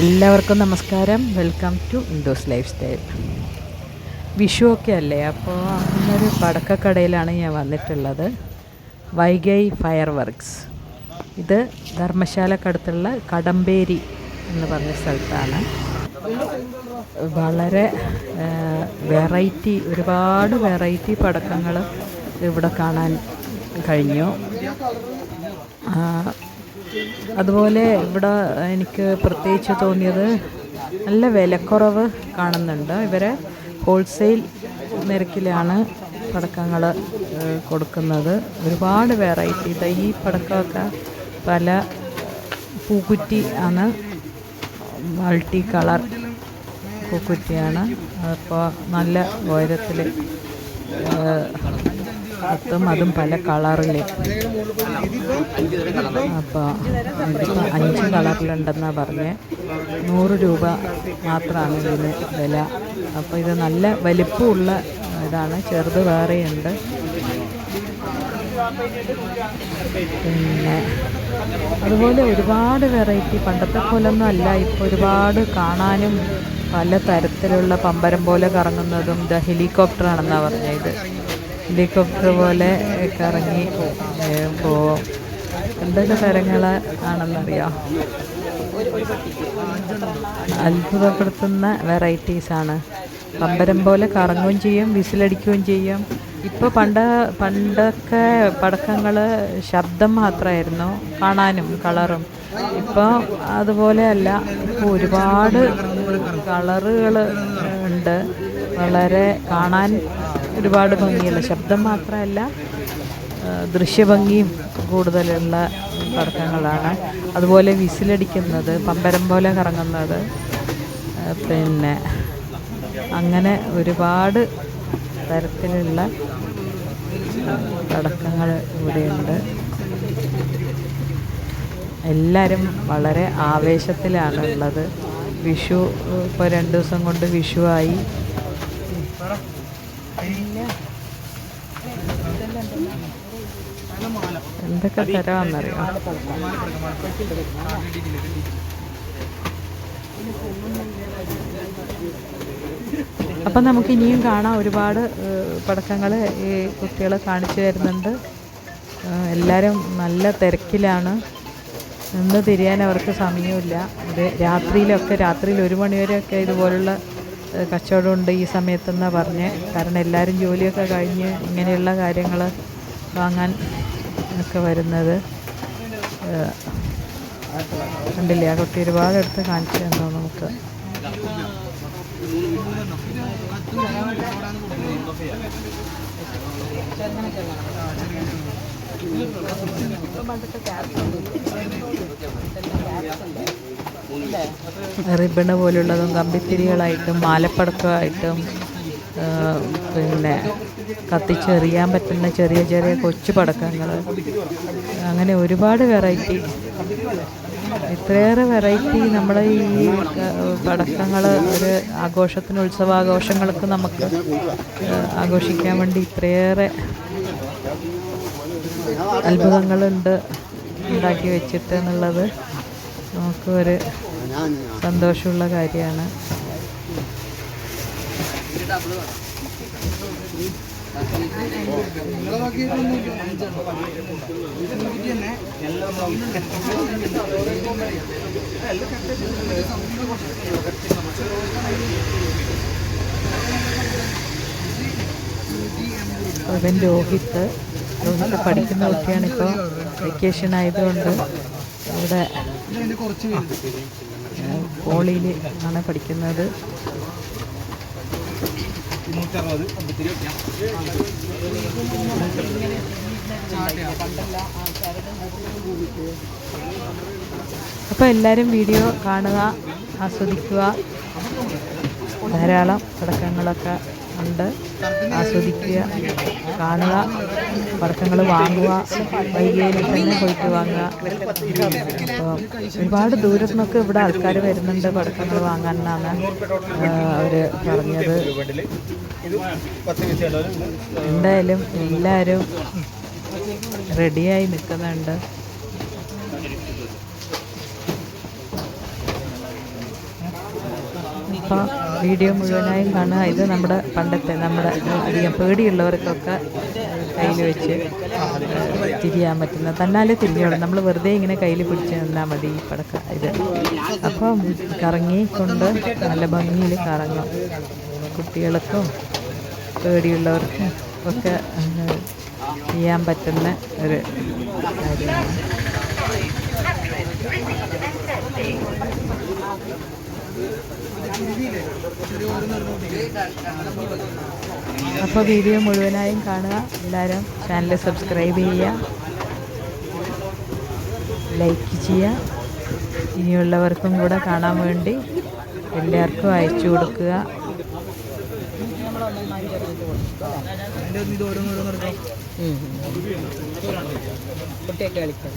എല്ലാവർക്കും നമസ്കാരം. Welcome to Indos lifestyle Vishu ഒക്കെ അല്ലേ? അപ്പോൾ ഇന്നൊരു പടക്കക്കടയിലാണ് ഞാൻ വന്നിട്ടുള്ളത്. വൈഗൈ ഫയർ വർക്ക്സ് ഇത് ധർമ്മശാലക്കടുത്തുള്ള കടമ്പേരി എന്ന് പറഞ്ഞ സ്ഥലത്താണ്. വളരെ വെറൈറ്റി ഒരുപാട് വെറൈറ്റി പടക്കങ്ങൾ ഇവിടെ കാണാൻ കഴിഞ്ഞു. അതുപോലെ ഇവിടെ എനിക്ക് പ്രത്യേകിച്ച് തോന്നിയത് നല്ല വിലക്കുറവ് കാണുന്നുണ്ട്. ഇവരെ ഹോൾസെയിൽ നിരക്കിലാണ് പടക്കങ്ങൾ കൊടുക്കുന്നത്. ഒരുപാട് വെറൈറ്റി ഈ പടക്കമൊക്കെ പല പൂക്കുറ്റി ആണ്. മൾട്ടി കളർ പൂക്കുറ്റിയാണ്. അപ്പോൾ നല്ല ഉയരത്തിൽ എത്തും അതും പല കളറിൽ അപ്പോൾ ഇതിപ്പോൾ അഞ്ച് കളറിലുണ്ടെന്നാണ് പറഞ്ഞത് നൂറ് രൂപ മാത്രമാണ് ഇതിന് വില. അപ്പോൾ ഇത് നല്ല വലിപ്പമുള്ള ഇതാണ്. ചെറുത് വേറെയുണ്ട്. പിന്നെ അതുപോലെ ഒരുപാട് വെറൈറ്റി. പണ്ടത്തെ പോലൊന്നും അല്ല. ഇപ്പോൾ ഒരുപാട് കാണാനും പല തരത്തിലുള്ള പമ്പരം പോലെ കറങ്ങുന്നതും ദ ഹെലികോപ്റ്റർ ആണെന്നാണ് പറഞ്ഞത് ഹെലികോപ്റ്റർ പോലെ കറങ്ങി പോവും. എന്തൊക്കെ തരങ്ങൾ ആണെന്നറിയാം. അത്ഭുതപ്പെടുത്തുന്ന വെറൈറ്റീസാണ് പമ്പരം പോലെ കറങ്ങുകയും ചെയ്യും വിസിലടിക്കുകയും ചെയ്യും. ഇപ്പോൾ പണ്ട് പണ്ടൊക്കെ പടക്കങ്ങൾ ശബ്ദം മാത്രമായിരുന്നു കാണാനും കളറും. ഇപ്പോൾ അതുപോലെയല്ല ഇപ്പോൾ ഒരുപാട് കളറുകൾ ഉണ്ട്. വളരെ കാണാൻ ഒരുപാട് ഭംഗിയുള്ള ശബ്ദം മാത്രമല്ല ദൃശ്യഭംഗിയും കൂടുതലുള്ള പടക്കങ്ങളാണ് അതുപോലെ വിസിലടിക്കുന്നത് പമ്പരം പോലെ കറങ്ങുന്നത് പിന്നെ അങ്ങനെ ഒരുപാട് തരത്തിലുള്ള പടക്കങ്ങൾ ഇവിടെയുണ്ട്. എല്ലാവരും വളരെ ആവേശത്തിലാണ് ഉള്ളത് വിഷു ഇപ്പോൾ രണ്ട് ദിവസം കൊണ്ട് വിഷു എന്തൊക്കെ തരാമെന്നറിയോ അപ്പം നമുക്ക് ഇനിയും കാണാം ഒരുപാട് പടക്കങ്ങൾ ഈ കുട്ടികൾ കാണിച്ചു തരുന്നുണ്ട്. എല്ലാവരും നല്ല തിരക്കിലാണ്. നിന്ന് തിരിയാൻ അവർക്ക് സമയമില്ല. ഇത് രാത്രിയിലൊക്കെ രാത്രിയിൽ ഒരു മണിവരെയൊക്കെ ഇതുപോലുള്ള കച്ചവടമുണ്ട് ഈ സമയത്തെന്നാണ് പറഞ്ഞ്. കാരണം എല്ലാവരും ജോലിയൊക്കെ കഴിഞ്ഞ് ഇങ്ങനെയുള്ള കാര്യങ്ങൾ വാങ്ങാൻ ഒക്കെ വരുന്നത്. കണ്ടില്ലേ? ആ കുട്ടി ഒരുപാട് എടുത്ത് കാണിച്ചു തന്നോ നമുക്ക്. റിബണ് പോലുള്ളതും കമ്പിത്തിരികളായിട്ടും മാലപ്പടക്കമായിട്ടും പിന്നെ കത്തിച്ചെറിയാൻ പറ്റുന്ന ചെറിയ ചെറിയ കൊച്ചു പടക്കങ്ങൾ. അങ്ങനെ ഒരുപാട് വെറൈറ്റി ഇത്രയേറെ വെറൈറ്റി നമ്മളെ ഈ പടക്കങ്ങൾ ഒരു ആഘോഷത്തിന് ഉത്സവാഘോഷങ്ങൾക്ക് നമുക്ക് ആഘോഷിക്കാൻ വേണ്ടി ഇത്രയേറെ അത്ഭുതങ്ങളുണ്ട് ഉണ്ടാക്കി വെച്ചിട്ട് എന്നുള്ളത് നമുക്ക് ഒരു സന്തോഷമുള്ള കാര്യമാണ്. ഇവൻ രോഹിത്ത്. രോഹിത്ത് പഠിക്കുന്ന കുട്ടിയാണ് ഇപ്പോൾ. വെക്കേഷൻ ആയതുകൊണ്ട് ഇവിടെ കോളേജിൽ ആണ് പഠിക്കുന്നത്. അപ്പോൾ എല്ലാവരും വീഡിയോ കാണുക ആസ്വദിക്കുക ധാരാളം പടക്കങ്ങളൊക്കെ ഉണ്ട്. ആസ്വദിക്കുക കാണുക പടക്കങ്ങൾ വാങ്ങുക വൈകിയിൽ തന്നെ പോയിട്ട് വാങ്ങുക. ഒരുപാട് ദൂരത്തു നിന്നൊക്കെ ഇവിടെ ആൾക്കാർ വരുന്നുണ്ട് പടക്കങ്ങൾ വാങ്ങാൻ എന്നാണ് അവർ പറഞ്ഞത്. എന്തായാലും എല്ലാവരും റെഡിയായി നിൽക്കുന്നുണ്ട്. അപ്പോൾ വീഡിയോ മുഴുവനായും കാണുക. ഇത് നമ്മുടെ പണ്ടത്തെ നമ്മുടെ അധികം പേടിയുള്ളവർക്കൊക്കെ കയ്യിൽ വെച്ച് തിരിയാൻ പറ്റുന്ന തന്നാലേ തിരിഞ്ഞോളും. നമ്മൾ വെറുതെ ഇങ്ങനെ കയ്യിൽ പിടിച്ച് നിന്നാൽ മതി ഈ പടക്ക ഇത്. അപ്പം കറങ്ങിക്കൊണ്ട് നല്ല ഭംഗിയിൽ കറങ്ങും. കുട്ടികൾക്കും പേടിയുള്ളവർക്കും ഒക്കെ ചെയ്യാൻ പറ്റുന്ന ഒരു കാര്യമാണ്. അപ്പോൾ വീഡിയോ മുഴുവനായും കാണുക. എല്ലാവരും ചാനൽ സബ്സ്ക്രൈബ് ചെയ്യുക. ലൈക്ക് ചെയ്യുക. ഇനിയുള്ളവർക്കും കൂടെ കാണാൻ വേണ്ടി എല്ലാവർക്കും അയച്ചു കൊടുക്കുക. കുട്ടിയൊക്കെ കളിക്കാം.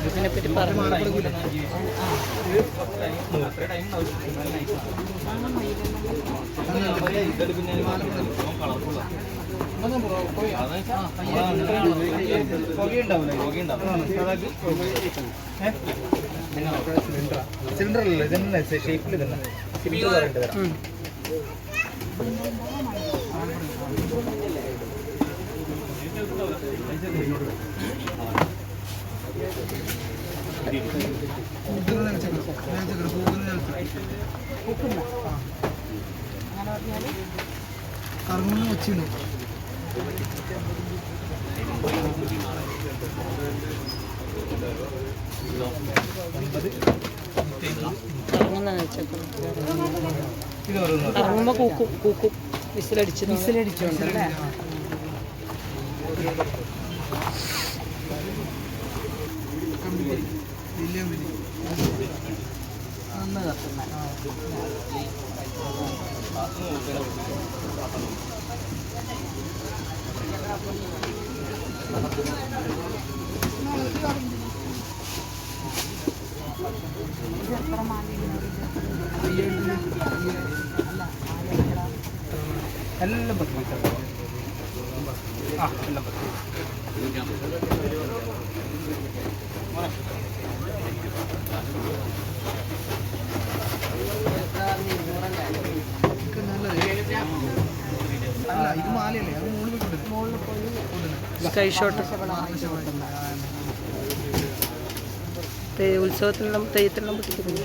ഇതിനെപ്പറ്റി പറഞ്ഞു സിലിണ്ടർ അല്ലല്ലോ ഇതന്നെ. ഷേപ്പിൽ തന്നെ സിലിണ്ടർ കറങ്ങുന്ന വെച്ചിരുന്നു ഇറങ്ങുമ്പോൾ കൂക്കും കൂക്കും വിസിലടിച്ച് വിസിലടിച്ചുണ്ടല്ലേ എല്ലാം പത്ത് പൈസ ആ എല്ലാം പത്ത് അല്ല ഇത് മാലയല്ലേ? അത് മുകളിൽ പോയി സ്കൈ ഷോട്ട് ഉത്സവത്തിനെല്ലാം തെയ്യത്തിനെല്ലാം പൊട്ടിക്കുന്നു.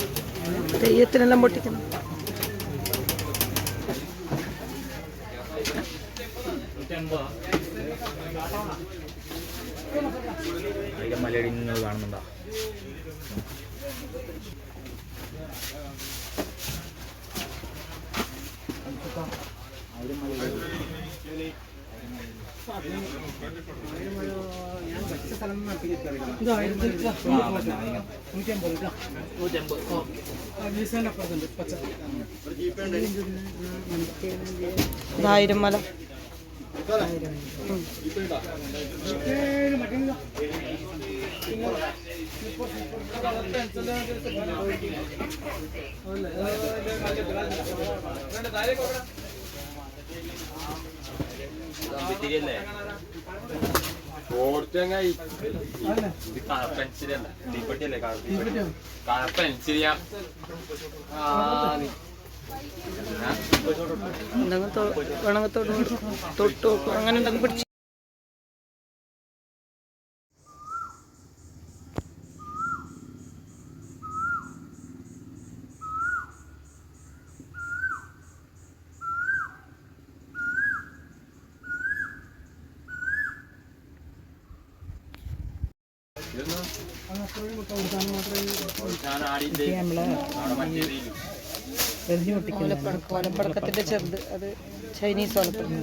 തെയ്യത്തിനെല്ലാം പൊട്ടിക്കുന്നു. അതിന്റെ മലയടി നിങ്ങൾ കാണുന്നുണ്ടാ? ആയിരം മല ഇത് കാർപ്പൻസിലല്ല തീപ്പെട്ടിയല്ലേ കാർപ്പൻ കാർപ്പൻസിലിയ തൊ- വേണമെങ്കിൽ തൊട്ട് തൊട്ട് അങ്ങനെ പിടിച്ച് പൊട്ടിക്കുന്നത് ഓലപ്പടക്കം ഓലപ്പടക്കത്തിന്റെ ചെറുത് അത് ചൈനീസ് ഓലപ്പടക്കം.